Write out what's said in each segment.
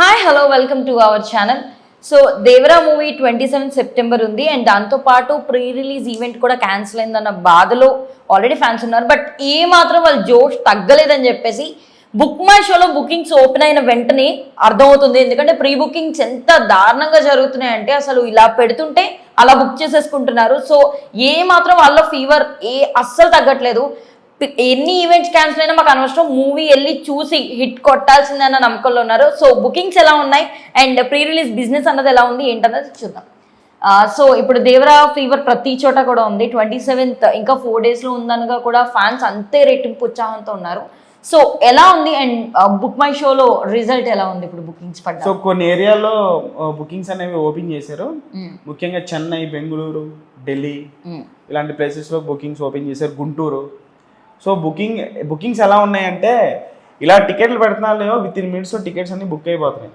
Hi hello welcome to our channel so Devara movie twenty seven September ఉంది and దాంతోపాటు pre release event కూడా cancel అయిందన్న బాధలో already fans ఉన్నారు. But ఏ మాత్రం వాళ్ళు జోష్ తగ్గలేదని చెప్పేసి బుక్ మై షోలో బుకింగ్స్ ఓపెన్ అయిన వెంటనే అర్థమవుతుంది. ఎందుకంటే ప్రీ బుకింగ్స్ ఎంత దారుణంగా జరుగుతున్నాయంటే అసలు ఇలా పెడుతుంటే అలా బుక్ చేసేసుకుంటున్నారు. సో ఏ మాత్రం వాళ్ళ ఫీవర్ ఏ అస్సలు తగ్గట్లేదు. ఎన్ని ఈవెంట్స్ క్యాన్సిల్ అయినా మాకు అనవసరం. మూవీ వెళ్ళి చూసి హిట్ కొట్టాల్సిందన్న నమ్మకంలో ఉన్నారు. సో బుకింగ్స్ ఎలా ఉన్నాయి? అండ్ ప్రీ రిలీజ్ బిజినెస్ అన్నది ఎలా ఉంది? ఏంటన్నది చూద్దాం. సో ఇప్పుడు దేవరా ఫీవర్ ప్రతి చోట కూడా ఉంది. ట్వంటీ సెవెంత్ ఇంకా ఫోర్ డేస్లో ఉందనగా కూడా ఫ్యాన్స్ అంతే రెట్టింపు ఉత్సాహంతో ఉన్నారు. సో ఎలా ఉంది? అండ్ బుక్ మై షోలో రిజల్ట్ ఎలా ఉంది ఇప్పుడు బుకింగ్స్ సో పడ్డా కొన్ని ఏరియాలో బుకింగ్స్ అనేవి ఓపెన్ చేశారు. ముఖ్యంగా చెన్నై బెంగళూరు ఢిల్లీ ఇలాంటి ప్లేసెస్లో బుకింగ్స్ ఓపెన్ చేశారు. గుంటూరు సో బుకింగ్ బుకింగ్స్ ఎలా ఉన్నాయంటే ఇలా టికెట్లు పెడుతున్నారో విత్ ఇన్ మినిట్స్ టికెట్స్ అన్ని బుక్ అయిపోతున్నాయి.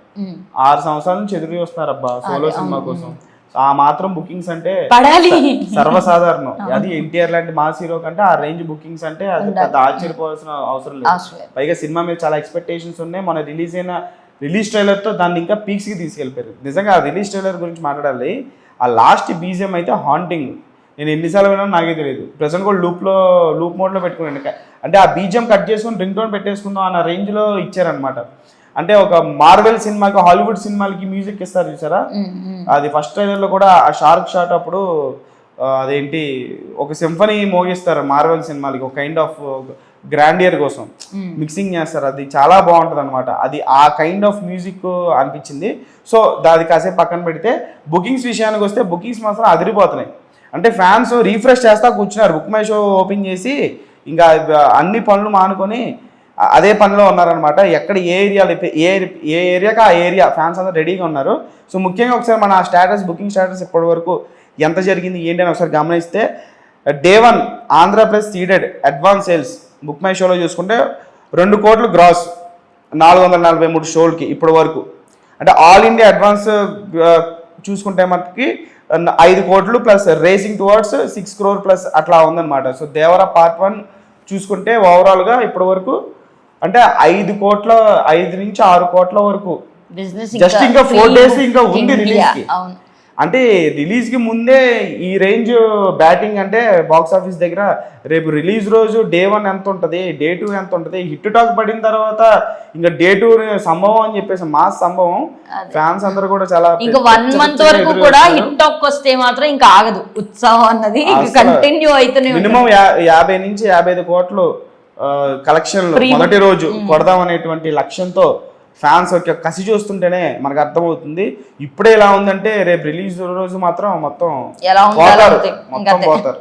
ఆరు సంవత్సరాల నుంచి ఎదురు చూస్తున్నారు అబ్బా సోలో సినిమా కోసం. ఆ మాత్రం బుకింగ్స్ అంటే సర్వసాధారణం. అది ఎన్టీఆర్ లాంటి మాస్ హీరో కంటే ఆ రేంజ్ బుకింగ్స్ అంటే అది పెద్ద ఆశ్చర్యపోవాల్సిన అవసరం లేదు. పైగా సినిమా మీద చాలా ఎక్స్పెక్టేషన్స్ ఉన్నాయి. మన రిలీజ్ అయిన రిలీజ్ ట్రైలర్తో దాన్ని ఇంకా పీక్స్కి తీసుకెళ్ళిపోయారు. నిజంగా ఆ రిలీజ్ ట్రైలర్ గురించి మాట్లాడాలి. ఆ లాస్ట్ బీజిఎం అయితే హాంటింగ్ నేను ఎన్నిసార్లు విన్నా నాకే తెలియదు ప్రజెంట్ కూడా లూప్లో లూప్ మోడ్లో పెట్టుకున్నాను. అంటే ఆ బీజిఎం కట్ చేసుకుని రింగ్ టోన్ పెట్టేసుకుందాం అన్న రేంజ్లో ఇచ్చారనమాట అంటే ఒక మార్వెల్ సినిమాకి హాలీవుడ్ సినిమాలకి మ్యూజిక్ ఇస్తారు చూసారా? అది ఫస్ట్ ట్రైలర్లో కూడా ఆ షార్క్ షాట్ అప్పుడు అదేంటి ఒక సింఫనీ మోగిస్తారు మార్వెల్ సినిమాలకి ఒక కైండ్ ఆఫ్ గ్రాండియర్ కోసం. మిక్సింగ్ చేస్తారు. అది చాలా బాగుంటుంది అనమాట అది ఆ కైండ్ ఆఫ్ మ్యూజిక్ అనిపించింది. సో దాది కాసేపు పక్కన పెడితే బుకింగ్స్ విషయానికి వస్తే బుకింగ్స్ మాత్రం అదిరిపోతున్నాయి. అంటే ఫ్యాన్స్ రీఫ్రెష్ చేస్తా కూర్చున్నారు. బుక్ మై షో ఓపెన్ చేసి ఇంకా అన్ని పనులు మానుకొని అదే పనిలో ఉన్నారనమాట ఎక్కడ ఏ ఏరియాలో ఏ ఏ ఏరియాకి ఆ ఏరియా ఫ్యాన్స్ అందరూ రెడీగా ఉన్నారు. సో ముఖ్యంగా ఒకసారి మన స్టేటస్ బుకింగ్ స్టేటస్ ఇప్పటి వరకు ఎంత జరిగింది ఏంటి అని ఒకసారి గమనిస్తే day one Andhra Pradesh ceded advance sales book my షోలో చూసుకుంటే రెండు కోట్లు గ్రాస్ నాలుగు వందల నలభై మూడు షోలకి ఇప్పటి వరకు. అంటే ఆల్ ఇండియా అడ్వాన్స్ చూసుకుంటే మనకి ఐదు కోట్లు plus racing towards six crore plus అట్లా ఉందన్నమాట. సో దేవరా పార్ట్ వన్ చూసుకుంటే ఓవరాల్గా ఇప్పటి వరకు అంటే ఐదు కోట్ల ఐదు నుంచి ఆరు కోట్ల వరకు. బిజినెస్ Just ఇంకా four days ఇంకా ఉంది. అవును. అంటే రిలీజ్కి ముందే ఈ రేంజ్ బ్యాటింగ్ అంటే బాక్స్ ఆఫీస్ దగ్గర రేపు రిలీజ్ రోజు డే వన్ ఎంత ఉంటుంది డే టూ ఎంత ఉంటుంది హిట్ టాక్ పడిన తర్వాత ఇంకా డే టూ సంభవం అని చెప్పేసి మాస్ సంభవం. ఫ్యాన్స్ అందరూ కూడా చాలా ఇంకా వన్ మంత్ వరకు కూడా హిట్ టాక్ వస్తే మాత్రం ఇంకా ఆగదు. ఉత్సాహం అన్నది కంటిన్యూ అవుతూనే. మినిమం యాభై నుంచి యాభై ఐదు కోట్లు కలెక్షన్లు మొదటి రోజు కొడదాం అనేటువంటి లక్ష్యంతో ఫ్యాన్స్ యొక్క కసి చూస్తుంటేనే మనకు అర్థమవుతుంది. ఇప్పుడే ఇలా ఉందంటే రేపు రిలీజ్ రోజు మాత్రం మొత్తం పోతారు. మొత్తం పోతారు.